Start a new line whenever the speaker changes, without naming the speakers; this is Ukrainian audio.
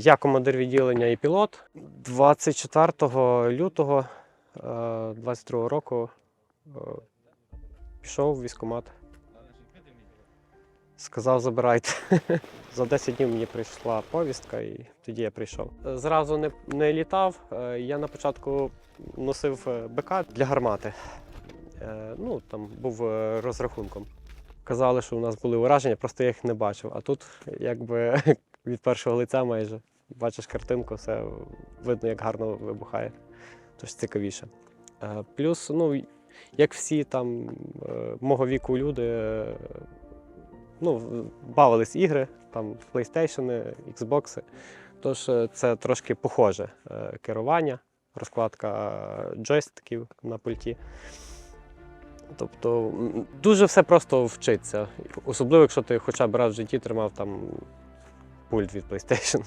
Я командир відділення і пілот. 24 лютого 22 року е, пішов в військкомат. Сказав, забирайте. За 10 днів мені прийшла повістка, і тоді я прийшов. Е, Зразу не, не літав. Е, Я на початку носив е, БК для гармати. Е, Ну, там був е, розрахунком. Казали, що у нас були ураження, просто я їх не бачив. А тут, якби від першого лиця майже бачиш картинку, все видно, як гарно вибухає. Тож цікавіше. Е, Плюс, ну, як всі там е, мого віку люди, е, ну, бавились ігри, там PlayStation, Xbox. Тож це трошки похоже керування, розкладка джойстиків на пульті. Тобто дуже все просто вчиться. Особливо, якщо ти хоча б раз в житті тримав там пульт від PlayStation.